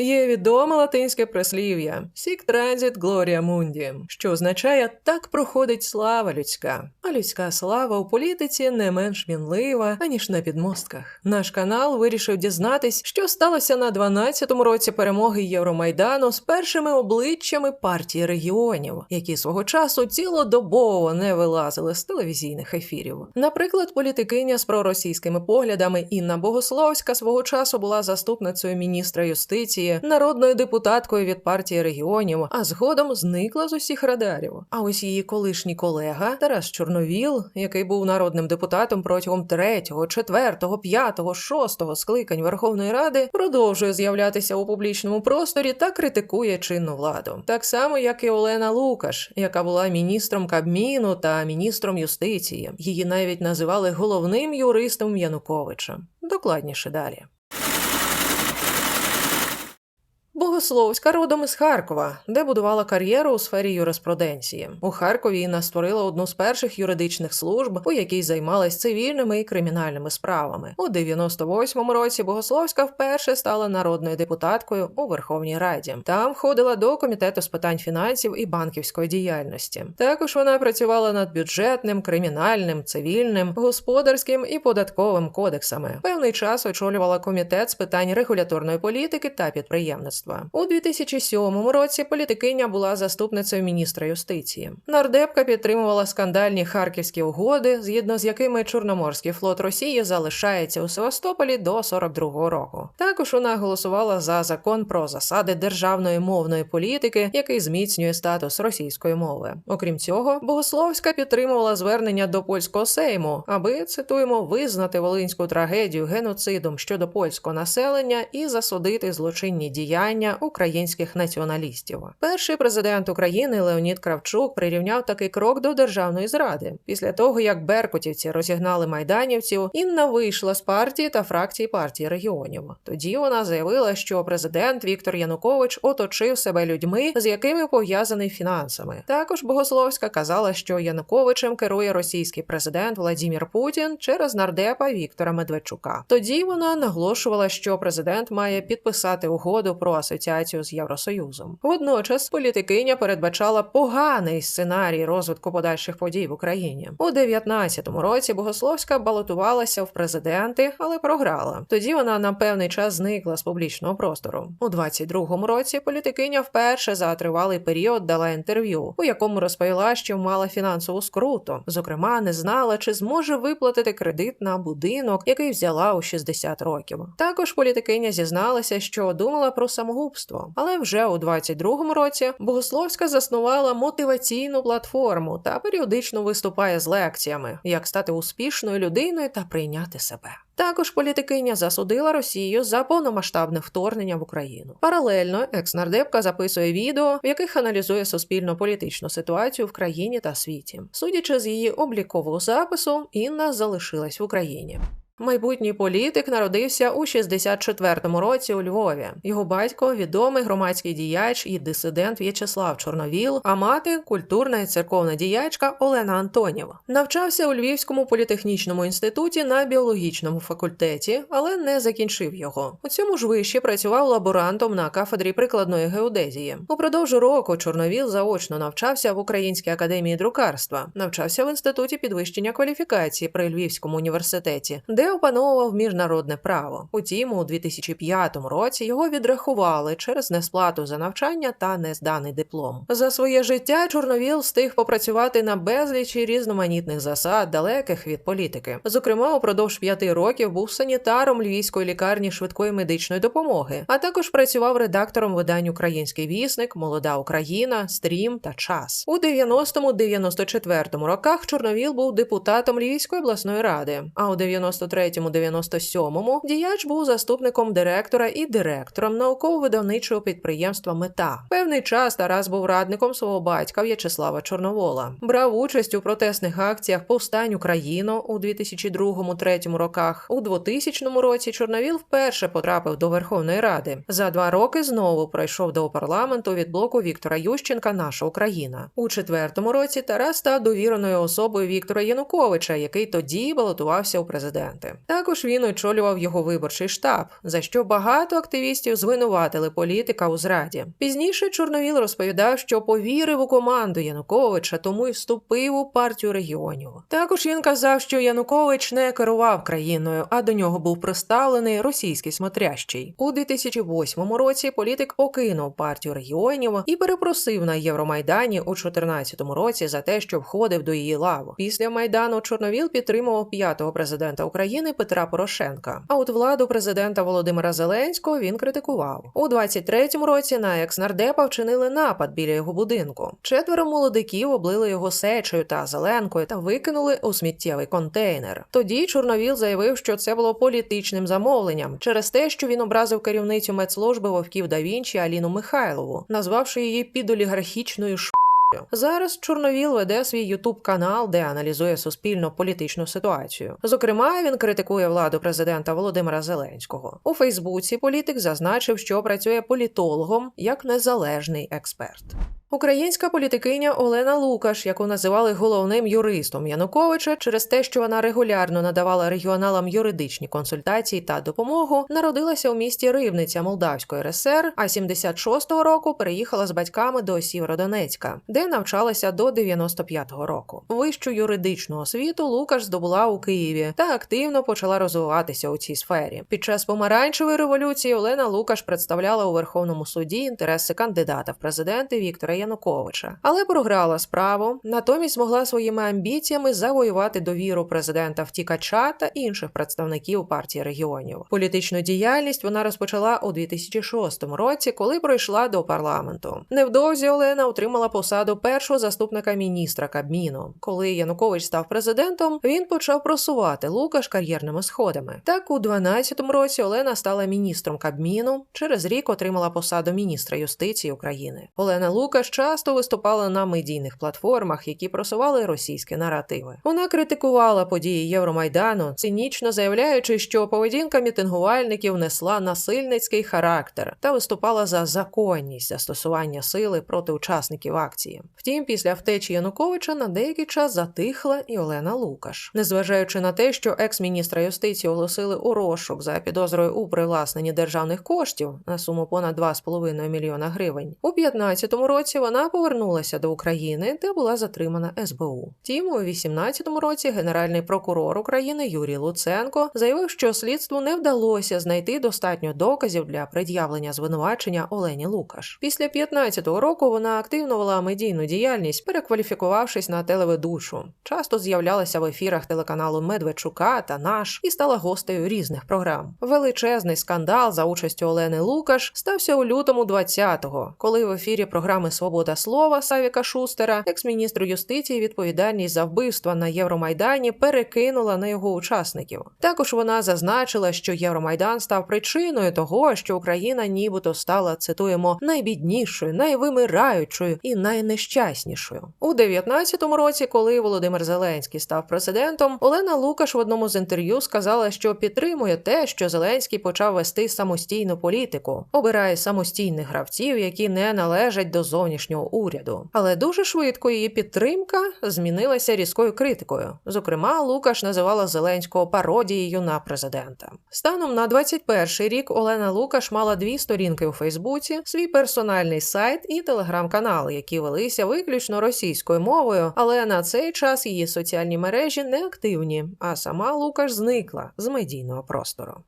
Є відоме латинське прислів'я «Sic transit gloria mundi», що означає так проходить слава людська. А людська слава у політиці не менш мінлива, аніж на підмостках. Наш канал вирішив дізнатись, що сталося на 12-му році перемоги Євромайдану з першими обличчями партії регіонів, які свого часу цілодобово не вилазили з телевізійних ефірів. Наприклад, політикиня з проросійськими поглядами Інна Богословська свого часу була заступницею міністра юстиції, народною депутаткою від партії регіонів, а згодом зникла з усіх радарів. А ось її колишній колега Тарас Чорновіл, який був народним депутатом протягом третього, четвертого, п'ятого, шостого скликань Верховної Ради, продовжує з'являтися у публічному просторі та критикує чинну владу. Так само, як і Олена Лукаш, яка була міністром Кабміну та міністром юстиції. Її навіть називали головним юристом Януковича. Докладніше далі. Богословська родом із Харкова, де будувала кар'єру у сфері юриспруденції. У Харкові Інна створила одну з перших юридичних служб, у якій займалась цивільними і кримінальними справами. У 98-му році Богословська вперше стала народною депутаткою у Верховній Раді. Там входила до комітету з питань фінансів і банківської діяльності. Також вона працювала над бюджетним, кримінальним, цивільним, господарським і податковим кодексами. Певний час очолювала комітет з питань регуляторної політики та підприємництва. У 2007 році політикиня була заступницею міністра юстиції. Нардепка підтримувала скандальні харківські угоди, згідно з якими Чорноморський флот Росії залишається у Севастополі до 42-го року. Також вона голосувала за закон про засади державної мовної політики, який зміцнює статус російської мови. Окрім цього, Богословська підтримувала звернення до польського сейму, аби цитуємо визнати волинську трагедію геноцидом щодо польського населення і засудити злочинні діяння українських націоналістів. Перший президент України Леонід Кравчук прирівняв такий крок до державної зради. Після того як беркутівці розігнали майданівців, Інна вийшла з партії та фракції партії регіонів. Тоді вона заявила, що президент Віктор Янукович оточив себе людьми, з якими пов'язаний фінансами. Також Богословська казала, що Януковичем керує російський президент Владімір Путін через нардепа Віктора Медведчука. Тоді вона наголошувала, що президент має підписати угоду про асоціацію з Євросоюзом. Водночас політикиня передбачала поганий сценарій розвитку подальших подій в Україні. У 19-му році Богословська балотувалася в президенти, але програла. Тоді вона на певний час зникла з публічного простору. У 22-му році політикиня вперше за тривалий період дала інтерв'ю, у якому розповіла, що мала фінансову скруту. Зокрема, не знала, чи зможе виплатити кредит на будинок, який взяла у 60 років. Також політикиня зізналася, що думала про самогубство. Але вже у 22-му році Богословська заснувала мотиваційну платформу та періодично виступає з лекціями, як стати успішною людиною та прийняти себе. Також політикиня засудила Росію за повномасштабне вторгнення в Україну. Паралельно екс-нардепка записує відео, в яких аналізує суспільно-політичну ситуацію в країні та світі. Судячи з її облікового запису, Інна залишилась в Україні. Майбутній політик народився у 64-му році у Львові. Його батько відомий громадський діяч і дисидент В'ячеслав Чорновіл, а мати культурна і церковна діячка Олена Антонєва. Навчався у Львівському політехнічному інституті на біологічному факультеті, але не закінчив його. У цьому ж виші працював лаборантом на кафедрі прикладної геодезії. Упродовж року Чорновіл заочно навчався в Українській академії друкарства, навчався в інституті підвищення кваліфікації при Львівському університеті, де опановував міжнародне право. Утім, у 2005 році його відрахували через несплату за навчання та незданий диплом. За своє життя Чорновіл встиг попрацювати на безлічі різноманітних засад, далеких від політики. Зокрема, упродовж п'яти років був санітаром львівської лікарні швидкої медичної допомоги, а також працював редактором видань Український вісник, Молода Україна, Стрім та Час. У 90-94 роках Чорновіл був депутатом Львівської обласної ради, а у 93-97 діяч був заступником директора і директором науково-видавничого підприємства Мета. Певний час Тарас був радником свого батька В'ячеслава Чорновола. Брав участь у протестних акціях Повстань Україну у 2002-2003 роках. У 2000 році Чорновіл вперше потрапив до Верховної Ради. За два роки знову пройшов до парламенту від блоку Віктора Ющенка Наша Україна. У четвертому році Тарас став довіреною особою Віктора Януковича, який тоді балотувався у президенти. Роботи. Також він очолював його виборчий штаб, за що багато активістів звинуватили політика у зраді. Пізніше Чорновіл розповідав, що повірив у команду Януковича, тому й вступив у партію регіонів. Також він казав, що Янукович не керував країною, а до нього був приставлений російський смотрящий. У 2008 році політик покинув партію регіонів і перепросив на Євромайдані у 2014 році за те, що входив до її лав. Після майдану Чорновіл підтримував п'ятого президента України Петра Порошенка. А от владу президента Володимира Зеленського він критикував у 23-му році. На екс-нардепа вчинили напад біля його будинку. Четверо молодиків облили його сечею та зеленкою та викинули у сміттєвий контейнер. Тоді Чорновіл заявив, що це було політичним замовленням через те, що він образив керівницю медслужби вовків да Вінчі Аліну Михайлову, назвавши її підолігархічною ш. Зараз Чорновіл веде свій ютуб канал, де аналізує суспільно політичну ситуацію. Зокрема, він критикує владу президента Володимира Зеленського. У Фейсбуці політик зазначив, що працює політологом як незалежний експерт. Українська політикиня Олена Лукаш, яку називали головним юристом Януковича, через те, що вона регулярно надавала регіоналам юридичні консультації та допомогу, народилася у місті Рибниця Молдавської РСР, а 76-го року переїхала з батьками до Сєвєродонецька, де навчалася до 95-го року. Вищу юридичну освіту Лукаш здобула у Києві та активно почала розвиватися у цій сфері. Під час помаранчевої революції Олена Лукаш представляла у Верховному суді інтереси кандидата в президенти Віктора Януковича, але програла справу. Натомість змогла своїми амбіціями завоювати довіру президента втікача та інших представників партії регіонів. Політичну діяльність вона розпочала у 2006 році, коли пройшла до парламенту. Невдовзі Олена отримала посаду першого заступника міністра Кабміну. Коли Янукович став президентом, він почав просувати Лукаш кар'єрними сходами. Так, у 2012 році Олена стала міністром Кабміну. Через рік отримала посаду міністра юстиції України. Олена Лукаш часто виступала на медійних платформах, які просували російські наративи. Вона критикувала події Євромайдану, цинічно заявляючи, що поведінка мітингувальників несла насильницький характер та виступала за законність застосування сили проти учасників акції. Втім, після втечі Януковича на деякий час затихла і Олена Лукаш, незважаючи на те, що екс-міністра юстиції оголосили у розшук за підозрою у привласненні державних коштів на суму понад 2,5 мільйона гривень. У 2015 році вона повернулася до України, де була затримана СБУ. Втім, у 2018 році генеральний прокурор України Юрій Луценко заявив, що слідству не вдалося знайти достатньо доказів для пред'явлення звинувачення Олені Лукаш. Після 2015 року вона активно вела медійну діяльність, перекваліфікувавшись на телеведучу. Часто з'являлася в ефірах телеканалу Медведчука та наш і стала гостею різних програм. Величезний скандал за участю Олени Лукаш стався у лютому 20-го, коли в ефірі програми Свобода слова Савіка Шустера, екс-міністру юстиції, відповідальність за вбивства на Євромайдані перекинула на його учасників. Також вона зазначила, що Євромайдан став причиною того, що Україна нібито стала цитуємо найбіднішою, найвимираючою і найнещаснішою. У 19-му році, коли Володимир Зеленський став президентом, Олена Лукаш в одному з інтерв'ю сказала, що підтримує те, що Зеленський почав вести самостійну політику, обирає самостійних гравців, які не належать до зовнішнього уряду. Але дуже швидко її підтримка змінилася різкою критикою. Зокрема, Лукаш називала Зеленського пародією на президента. Станом на 21-й рік Олена Лукаш мала дві сторінки у Фейсбуці, свій персональний сайт і телеграм-канал, які велися виключно російською мовою, але на цей час її соціальні мережі не активні, а сама Лукаш зникла з медійного простору.